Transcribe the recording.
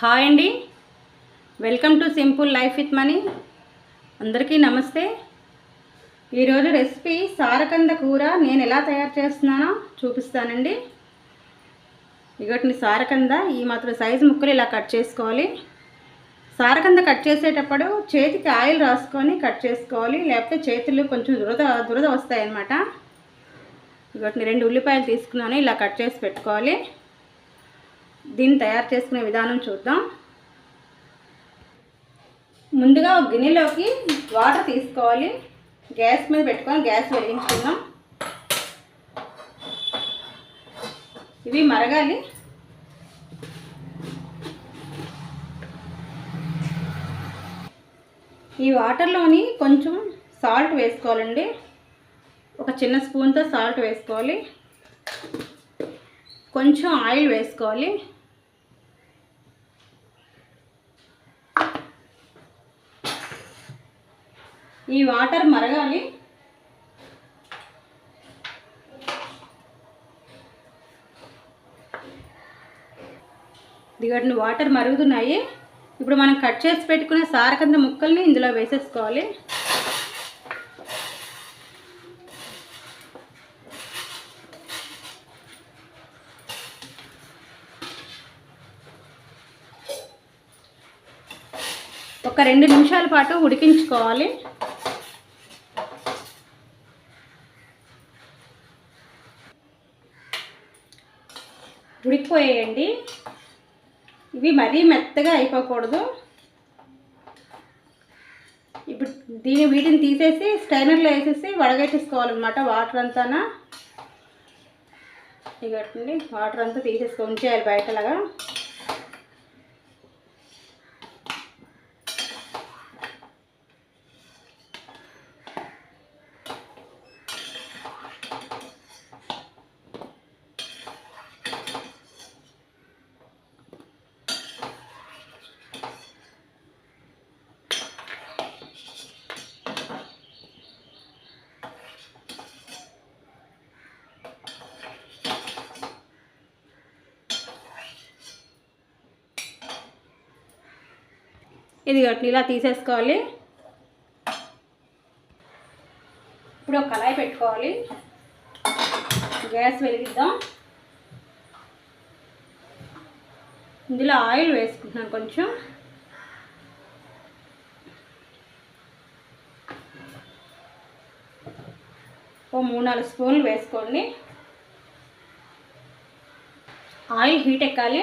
Hi అండి. Welcome to simple life with money. అందరికీ నమస్తే. ఈరోజు రెసిపీ సారకంద కూర నేను ఎలా తయారు చేస్తున్నానో చూపిస్తానండి. ఇగటిని సారకంద ఈ మాత్రం సైజు ముక్కలు ఇలా కట్ చేసుకోవాలి. సారకంద కట్ చేసేటప్పుడు చేతికి ఆయిల్ రాసుకొని కట్ చేసుకోవాలి. లేకపోతే చేతులు కొంచెం దురద దురద వస్తాయన్నమాట. ఇగటిని రెండు ఉల్లిపాయలు తీసుకున్నాను ఇలా కట్ చేసి పెట్టుకోవాలి. దీన్ని తయారు చేసుకునే విధానం చూద్దాం. ముందుగా ఒక గిన్నెలోకి వాటర్ తీసుకోవాలి. గ్యాస్ మీద పెట్టుకొని గ్యాస్ వెలిగించుకుందాం. ఇవి మరగాలి. ఈ వాటర్లోని కొంచెం సాల్ట్ వేసుకోవాలండి. ఒక చిన్న స్పూన్తో సాల్ట్ వేసుకోవాలి. కొంచెం ఆయిల్ వేసుకోవాలి. ఈ వాటర్ మరగాలి. దిగట్ని వాటర్ మరుగుతున్నాయి. ఇప్పుడు మనం కట్ చేసి పెట్టుకునే సారకంద ముక్కల్ని ఇందులో వేసేసుకోవాలి. ఒక రెండు నిమిషాల పాటు ఉడికించుకోవాలి. ఉడికిపోయేయండి. ఇవి మరీ మెత్తగా అయిపోకూడదు. ఇప్పుడు దీని వీటిని తీసేసి స్టైనర్లో వేసేసి వడగట్టేసుకోవాలన్నమాట వాటర్ అంతానా. ఇగట్టండి వాటర్ అంతా తీసేసి ఉంచేయాలి బయటలాగా. ఇది ఇలా తీసేసుకోవాలి. ఇప్పుడు ఒక కళాయి పెట్టుకోవాలి. గ్యాస్ వెలిగిద్దాం. ఇందులో ఆయిల్ వేసుకుంటున్నాను కొంచెం. ఓ మూడు నాలుగు స్పూన్లు వేసుకోండి. ఆయిల్ హీట్ ఎక్కాలి.